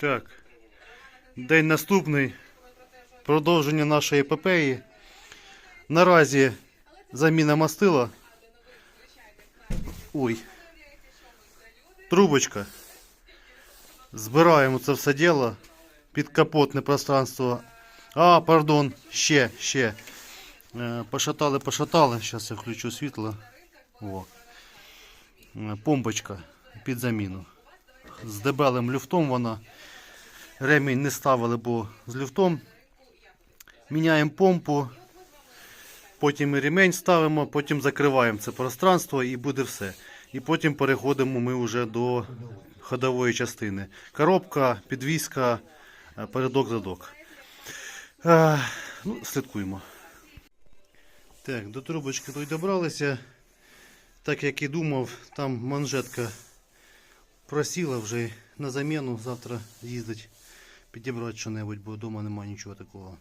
Так. День наступний. Продовження нашої епопеї. Наразі заміна мастила. Ой. Трубочка. Збираємо це все діло. Підкапотне пространство. А, пардон, ще, ще. Е, Пошатали, пошатали. Зараз я включу світло. О. Е, Помпочка під заміну. З дебелим люфтом вона. Ремінь не ставили, бо з люфтом. Міняємо помпу. Потім ремень ставимо, потім закриваємо це пространство і буде все. І потім переходимо ми вже до ходової частини. Коробка, підвіска, е, передок задок. Е, ну, слідкуємо. Так, до трубочки тут добралися. Так як і думав, там манжетка просіла вже на заміну. Завтра їздить підібрати що-небудь, бо вдома немає нічого такого.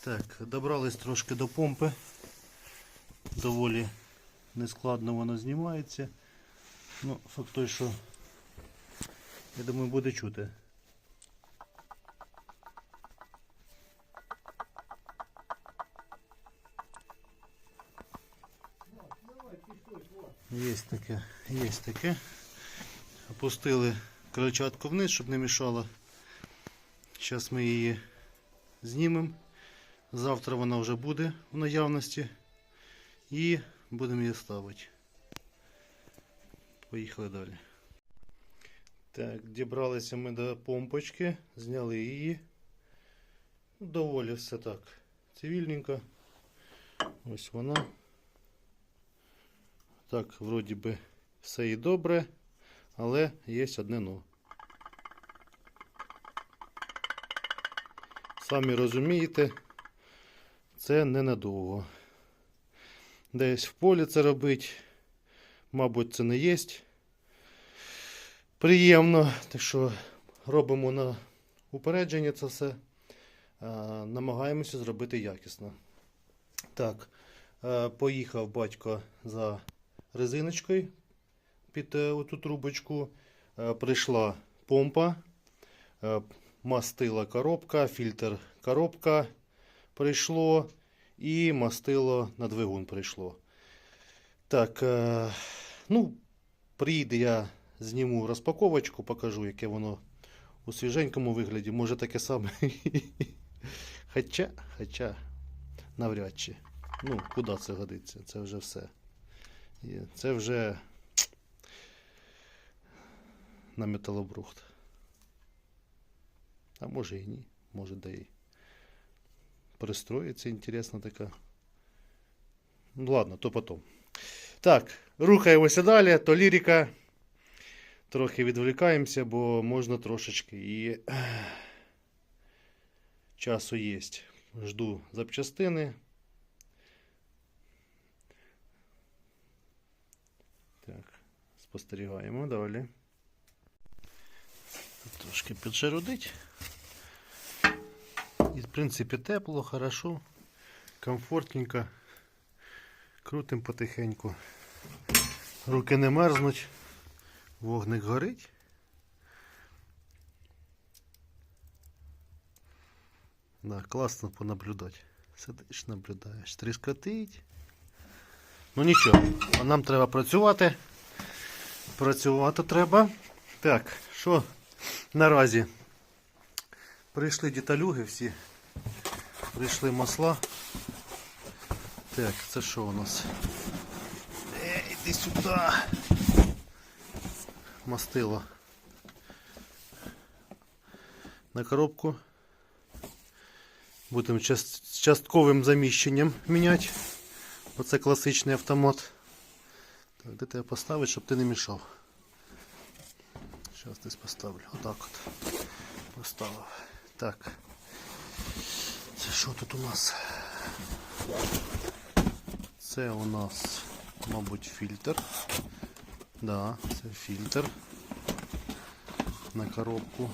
Так, добрались трошки до помпи. Доволі нескладно воно знімається. Ну, факт той, що я думаю, буде чути. Є таке, є таке. Опустили крильчатку вниз, щоб не мішало. Зараз ми її знімемо. Завтра вона вже буде в наявності. І будемо її ставити. Поїхали далі. Так, дібралися ми до помпочки, зняли її. Ну, Доволі все так. Цивільненько. Ось вона. Так, вроді би все і добре, але є одне но. Самі розумієте, це ненадовго. Десь в полі це робить, мабуть, це не є приємно. Так що робимо на упередження це все. Намагаємося зробити якісно. Так, поїхав батько за резиночкою під е, оту трубочку. Е, Прийшла помпа, е, мастила коробка, фільтр коробка прийшло і мастило на двигун прийшло. Так, е, ну, приїде я зніму розпаковочку, покажу, яке воно у свіженькому вигляді. Може таке саме. Хоча, хоча, навряд чи. Ну, куди це годиться? Це вже все. Це вже на металобрухт. А може і ні. Може да і пристроїться інтересна така. Ну ладно, то потом. Так, рухаємося далі, то лірика. Трохи відволікаємося, бо можна трошечки і часу є. Жду запчастини. Так, спостерігаємо далі. Трошки піджарудить. І, в принципі, тепло, хорошо, комфортненько. Крутим потихеньку. Руки не мерзнуть. Вогник горить. Да, класно понаблюдати. Сидиш, наблюдаєш. Тріскотить. Ну нічого, нам треба працювати. Працювати треба. Так, що наразі? Прийшли деталюги всі. Прийшли масла. Так, це що у нас? Е, іди сюди. Мастило. На коробку. Будемо з частковим заміщенням міняти. Оце класичний автомат. Так, де тебе поставити, щоб ти не мішав. Зараз десь поставлю. Отак от. Поставив. Так. Це що тут у нас? Це у нас, мабуть, фільтр. Да, це фільтр. На коробку.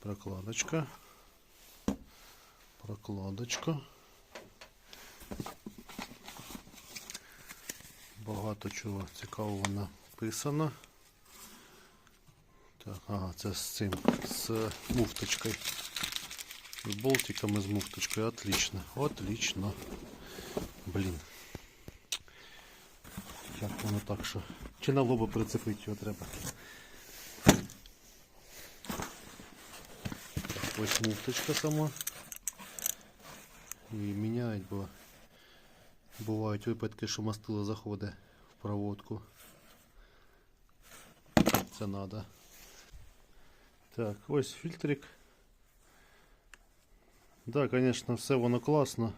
Прокладочка. Прокладочка. Багато чого цікавого написано. Так, ага, це з цим, з муфточкою. З болтиками, з муфточкою. Отлично. Отлично. Блін. Як воно так, що. Чи на лоба прицепити його треба? Так, ось муфточка сама. Її міняють, бо бувають випадки, що мастило заходить в проводку. Це треба. Так, ось фільтрик. Да, конечно, все воно класно.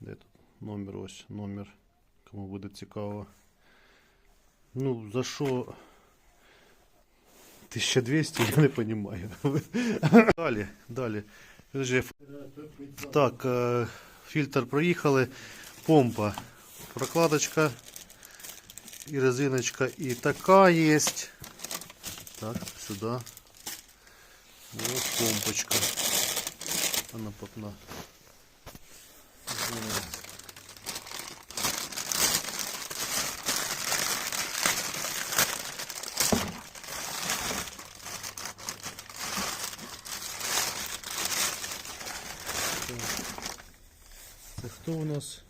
Де тут номер ось, номер, кому буде цікаво. Ну, за що 1200, я не розумію. далі, далі. Подожди, ф- Так, е, фільтр проїхали. Помпа. Прокладочка. І резиночка. І така є. Так, сюди. Ось помпочка. Она попна. Це хто у нас?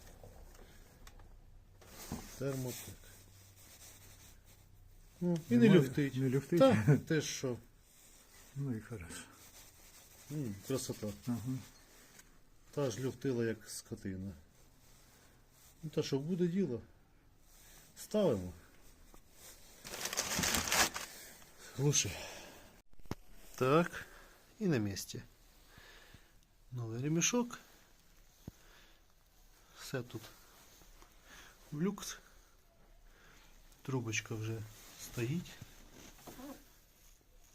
Термотек. Ну, і не люфтить. Не люфтить? Та, ти що? Ну і хорошо. М, Красота. Ага. Та ж люфтила як скотина. Ну та що буде діло? Ставимо. Глуши. Так. І на місці. Новий ремішок. Все тут в люкс. Трубочка вже стоїть.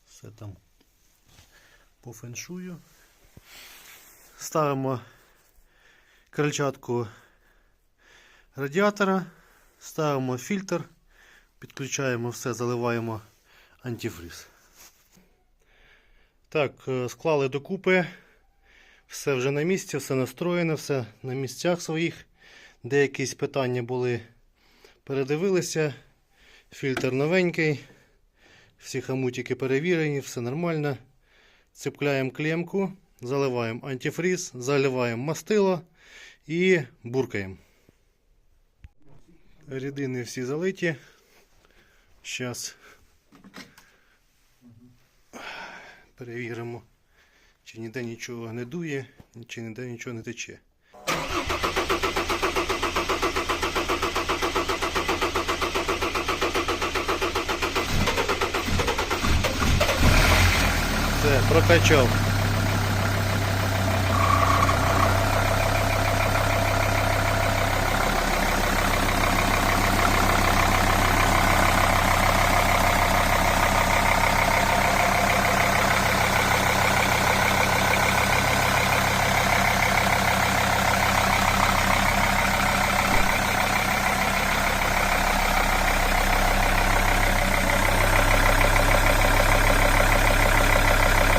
Все там по феншую. Ставимо крильчатку радіатора, ставимо фільтр, підключаємо все, заливаємо антифриз. Так, е, склали докупи. Все вже на місці, все настроєно, все на місцях своїх. Деякі питання були, передивилися. Фільтр новенький. Всі хамутики перевірені, все нормально. Цепляємо клемку, заливаємо антифриз, заливаємо мастило і буркаємо. Рідини всі залиті. Зараз перевіримо, чи ніде нічого не дує, чи ніде нічого не тече. Все.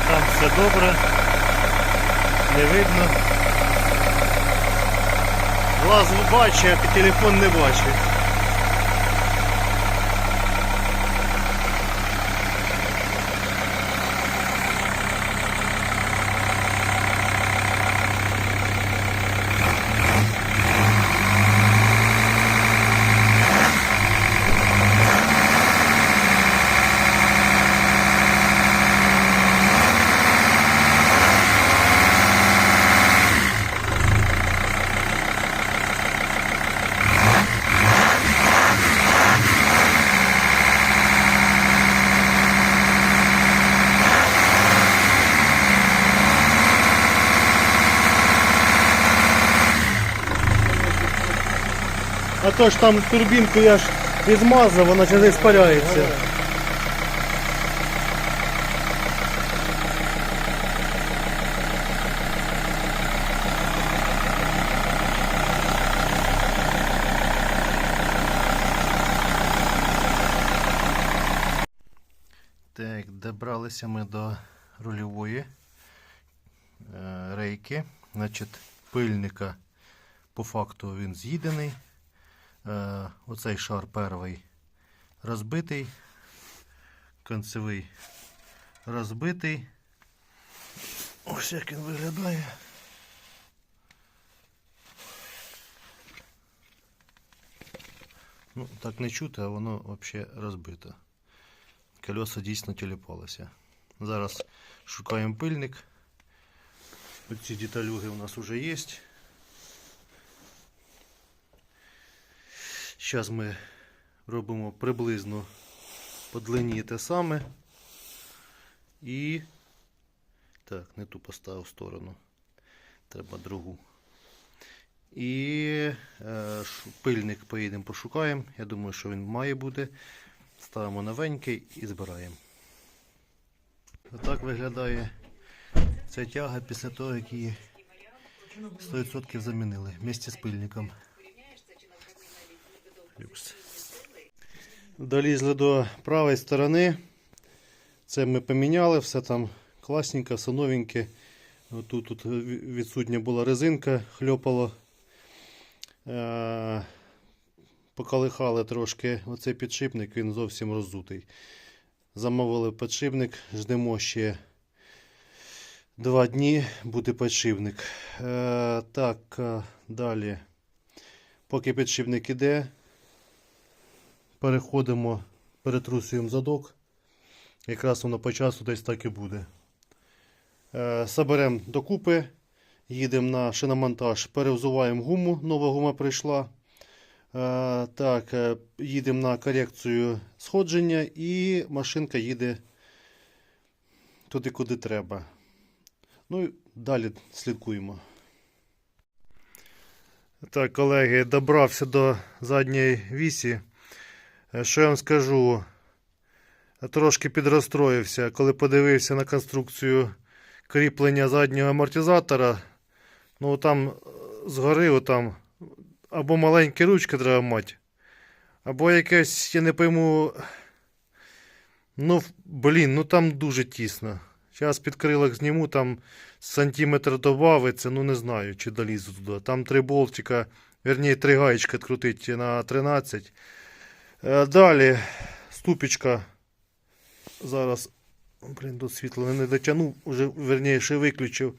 Там все добре. Не видно. Глаз бачить, а телефон не бачить. А то ж там турбінку я ж і змазав, вона через спаряється. Так, добралися ми до рульової е, рейки. Значить, пильника по факту він з'їдений. Е, оцей шар перший розбитий. концевий розбитий. Ось як він виглядає. Ну, так не чути, а воно взагалі розбито. Колеса дійсно тіліпалися. Зараз шукаємо пильник. Оці деталюги у нас вже є. Зараз ми робимо приблизно по длині те саме. І. Так, не ту поставив сторону. Треба другу. І е, пильник поїдемо пошукаємо. Я думаю, що він має бути. Ставимо новенький і збираємо. Отак виглядає ця тяга після того, як її 100% замінили вместе з пильником. Люкс. Долізли до правої сторони. Це ми поміняли, все там класненько, все новеньке. Тут, тут відсутня була резинка, хльопало. Е, поколихали трошки оцей підшипник, він зовсім роззутий. Замовили підшипник, ждемо ще два дні, буде підшипник. Е, так, е, далі. Поки підшипник іде, переходимо, перетрусуємо задок. Якраз воно по часу десь так і буде. Е, Соберемо докупи, їдемо на шиномонтаж, перевзуваємо гуму, нова гума прийшла. Е, Так, е, їдемо на корекцію сходження і машинка їде туди, куди треба. Ну і далі слідкуємо. Так, колеги, добрався до задньої вісі. Е, Що я вам скажу? Трошки підрозстроївся, коли подивився на конструкцію кріплення заднього амортизатора. Ну там е, згори отам або маленькі ручки треба мати, або якесь, я не пойму. Ну, блін, ну там дуже тісно. Зараз під крилок зніму, там сантиметр добавиться, ну не знаю, чи долізу туди. Там три болтика, верніше, три гаєчки відкрутити на 13. Е, Далі ступічка. Зараз. Блін, до світла не дотягнув, уже верніше виключив.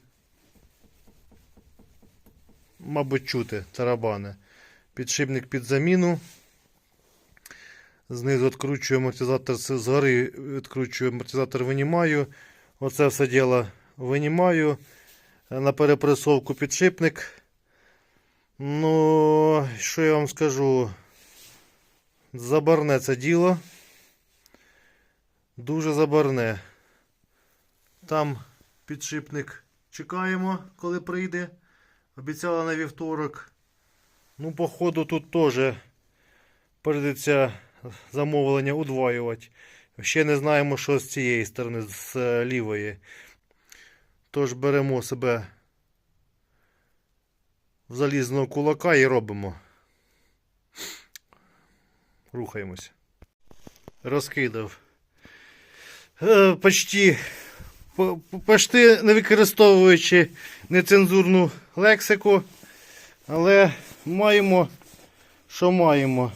Мабуть, чути тарабани. Підшипник під заміну. Знизу відкручую амортизатор згори, відкручую амортизатор, винімаю. Оце все діло винімаю. На перепресовку підшипник. Ну, що я вам скажу? Забарне це діло. Дуже забарне. Там підшипник чекаємо, коли прийде. Обіцяла на вівторок. Ну, походу, тут теж прийдеться замовлення удвоювати. Ще не знаємо, що з цієї сторони, з е, лівої. Тож беремо себе в залізного кулака і робимо. Рухаємось. Розкидав. Е, почти, по- по- почти не використовуючи нецензурну лексику, але маємо, що маємо.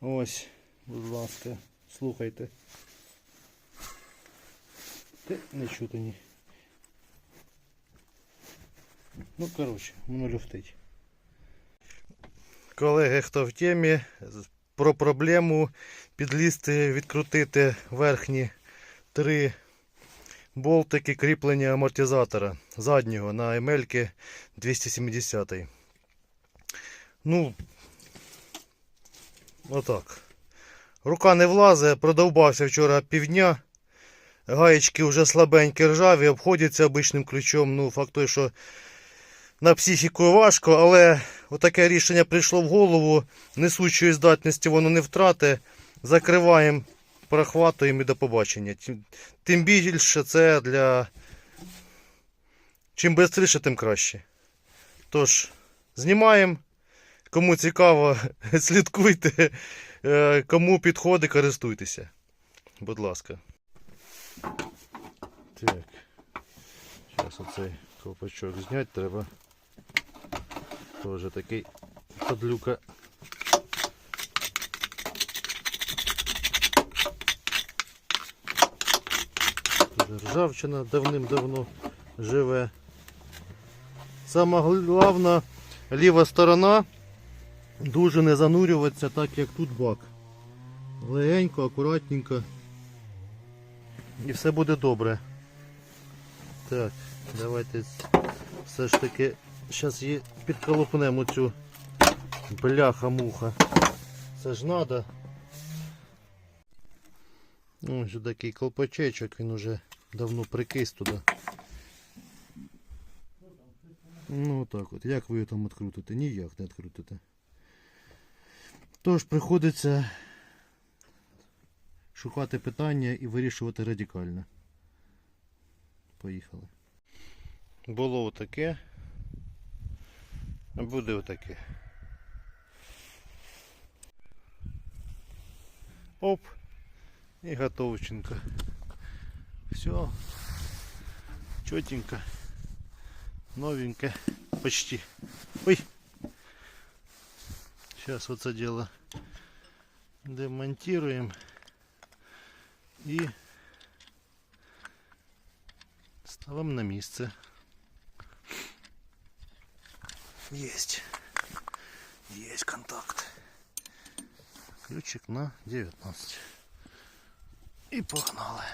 Ось, будь ласка, слухайте. Ти не чути ні. Ну, коротше, воно люфтить. Колеги, хто в темі, про проблему підлізти, відкрутити верхні три болтики кріплення амортизатора заднього на емельки 270. Ну, отак. Рука не влазить, продовбався вчора півдня. Гаєчки вже слабенькі ржаві, обходяться обичним ключом. Ну, факт той, що на психіку важко, але отаке рішення прийшло в голову. Несучої здатності воно не втрати. Закриваємо, прохватуємо і до побачення. Тим, більше це для. Чим швидше, тим краще. Тож, знімаємо. Кому цікаво, слідкуйте. Е, Кому підходить, користуйтеся. Будь ласка. Так. Зараз оцей ковпачок зняти треба. Теж такий подлюка. ржавчина давним-давно живе. Сама головна ліва сторона дуже не занурюватися, так як тут бак. Легенько, акуратненько. І все буде добре. Так, давайте все ж таки зараз її підколопнемо цю бляха-муха. Це ж надо. Ось такий колпачечок, він уже давно прикис туди. Ну так от, як ви його там відкрутите? Ніяк не відкрутите. Тож приходиться шукати питання і вирішувати радикально. Поїхали. Було отаке. А буде отаке. Оп. И готовченко. Все. Четенько. Новенько. Почти. Ой. Сейчас вот это дело демонтируем. И ставим на место. Есть. Есть контакт. Ключик на 19. И погнали.